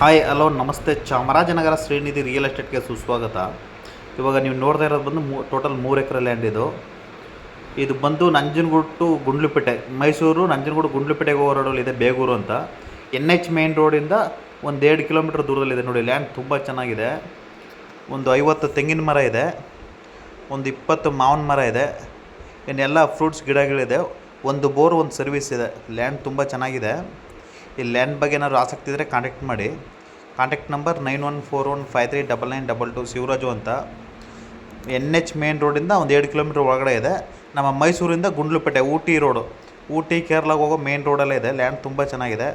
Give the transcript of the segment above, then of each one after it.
Hi hello ನಮಸ್ತೆ. Chamarajanagar Srinidhi real ಎಸ್ಟೇಟ್ಗೆ ಸುಸ್ವಾಗತ. ಇವಾಗ ನೀವು ನೋಡ್ತಾ ಇರೋದು ಬಂದು ಮೂ ಟೋಟಲ್ ಮೂರು ಎಕರೆ ಲ್ಯಾಂಡ್ ಇದು. ಇದು ಬಂದು ನಂಜನಗೂಡು ಟು ಗುಂಡ್ಲುಪೇಟೆ, ಮೈಸೂರು ನಂಜನಗೂಡು ಗುಂಡ್ಲುಪೇಟೆಗೆ ಹೋಗೋ ರೋಡಲ್ಲಿ ಇದೆ ಬೇಗೂರು ಅಂತ. ಎನ್ ಎಚ್ ಮೇನ್ ರೋಡಿಂದ ಒಂದು ಎರಡು ಕಿಲೋಮೀಟ್ರ್ ದೂರದಲ್ಲಿದೆ ನೋಡಿ ಲ್ಯಾಂಡ್ ತುಂಬ ಚೆನ್ನಾಗಿದೆ. ಒಂದು ಐವತ್ತು ತೆಂಗಿನ ಮರ ಇದೆ, ಒಂದು ಇಪ್ಪತ್ತು ಮಾವಿನ ಮರ ಇದೆ, ಇನ್ನೆಲ್ಲ ಫ್ರೂಟ್ಸ್ ಗಿಡಗಳಿದೆ, ಒಂದು ಬೋರ್ ಒಂದು ಸರ್ವಿಸ್ ಇದೆ. ಲ್ಯಾಂಡ್ ತುಂಬ ಚೆನ್ನಾಗಿದೆ. ಈ ಲ್ಯಾಂಡ್ ಬಗ್ಗೆ ಏನಾದ್ರು ಆಸಕ್ತಿ ಇದ್ದರೆ ಕಾಂಟ್ಯಾಕ್ಟ್ ಮಾಡಿ. Contact number nine one four one five three double nine double two Shivaraju ಅಂತ. ಎನ್ ಎಚ್ ಮೇನ್ ರೋಡಿಂದ ಒಂದು ಎರಡು ಕಿಲೋಮೀಟ್ರ್ ಒಳಗಡೆ ಇದೆ. ನಮ್ಮ ಮೈಸೂರಿಂದ ಗುಂಡ್ಲುಪೇಟೆ, ಊಟಿ ರೋಡು ಊಟಿ ಕೇರಳಗೆ ಹೋಗೋ ಮೇನ್ ರೋಡಲ್ಲೇ ಇದೆ. ಲ್ಯಾಂಡ್ ತುಂಬ ಚೆನ್ನಾಗಿದೆ.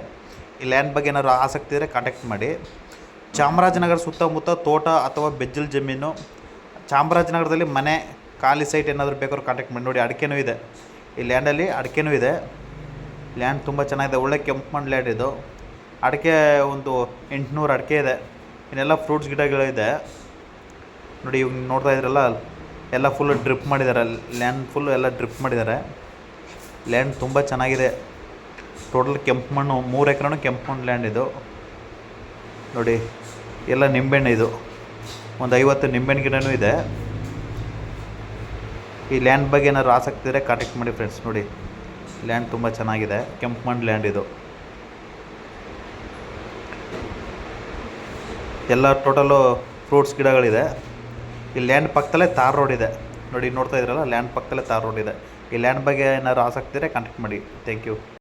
ಈ ಲ್ಯಾಂಡ್ ಬಗ್ಗೆ ಏನಾದ್ರು ಆಸಕ್ತಿ ಇದ್ದರೆ ಕಾಂಟ್ಯಾಕ್ಟ್ ಮಾಡಿ. ಚಾಮರಾಜನಗರ ಸುತ್ತಮುತ್ತ ತೋಟ ಅಥವಾ ಬೆಜ್ಜಲ್ ಜಮೀನು. ಚಾಮರಾಜನಗರದಲ್ಲಿ ಮನೆ, ಖಾಲಿ ಸೈಟ್ ಏನಾದರೂ ಬೇಕಾದ್ರೂ ಕಾಂಟ್ಯಾಕ್ಟ್ ಮಾಡಿ. ನೋಡಿ, ಅಡಿಕೆನೂ ಇದೆ. ಈ ಲ್ಯಾಂಡಲ್ಲಿ ಅಡಿಕೆನೂ ಇದೆ. ಲ್ಯಾಂಡ್ ತುಂಬ ಚೆನ್ನಾಗಿದೆ. ಒಳ್ಳೆ ಕೆಂಪು ಮಣ್ಣು ಲ್ಯಾಂಡ್ ಇದು. ಅಡಿಕೆ ಒಂದು ಎಂಟುನೂರು ಅಡಿಕೆ ಇದೆ. ಇನ್ನೆಲ್ಲ ಫ್ರೂಟ್ಸ್ ಗಿಡಗಳಿದೆ ನೋಡಿ ಇವಾಗ ನೋಡ್ತಾ ಇದ್ರಲ್ಲ, ಎಲ್ಲ ಫುಲ್ ಡ್ರಿಪ್ ಮಾಡಿದ್ದಾರೆ ಲ್ಯಾಂಡ್ ಫುಲ್ ಎಲ್ಲ ಡ್ರಿಪ್ ಮಾಡಿದ್ದಾರೆ ಲ್ಯಾಂಡ್ ತುಂಬ ಚೆನ್ನಾಗಿದೆ. ಟೋಟಲ್ ಕೆಂಪು ಮಣ್ಣು, ಮೂರು ಎಕರೆನು ಕೆಂಪು ಮಣ್ಣು ಲ್ಯಾಂಡ್ ಇದು. ನೋಡಿ, ಎಲ್ಲ ನಿಂಬೆಹಣ್ಣು ಇದು. ಒಂದು ಐವತ್ತು ನಿಂಬೆಹಣ್ಣು ಗಿಡನೂ ಇದೆ. ಈ ಲ್ಯಾಂಡ್ ಬಗ್ಗೆ ಏನಾದ್ರು ಆಸಕ್ತಿ ಇದ್ದರೆ ಕಾಂಟ್ಯಾಕ್ಟ್ ಮಾಡಿ ಫ್ರೆಂಡ್ಸ್ ನೋಡಿ. ಲ್ಯಾಂಡ್ ತುಂಬ ಚೆನ್ನಾಗಿದೆ. ಕೆಂಪು ಮಣ್ಣು ಲ್ಯಾಂಡ್ ಇದು. ಎಲ್ಲ ಟೋಟಲು ಫ್ರೂಟ್ಸ್ ಗಿಡಗಳಿದೆ. ಈ ಲ್ಯಾಂಡ್ ಪಕ್ಕದಲ್ಲೇ ತಾರ್ ರೋಡ್ ಇದೆ. ನೋಡಿ, ನೋಡ್ತಾ ಇದ್ರಲ್ಲ, ಲ್ಯಾಂಡ್ ಪಕ್ಕದಲ್ಲೇ ತಾರ್ ರೋಡ್ ಇದೆ. ಈ ಲ್ಯಾಂಡ್ ಬಗ್ಗೆ ಏನಾದ್ರು ಆಸಕ್ತಿ ಇದ್ದರೆ ಕಾಂಟ್ಯಾಕ್ಟ್ ಮಾಡಿ. Thank you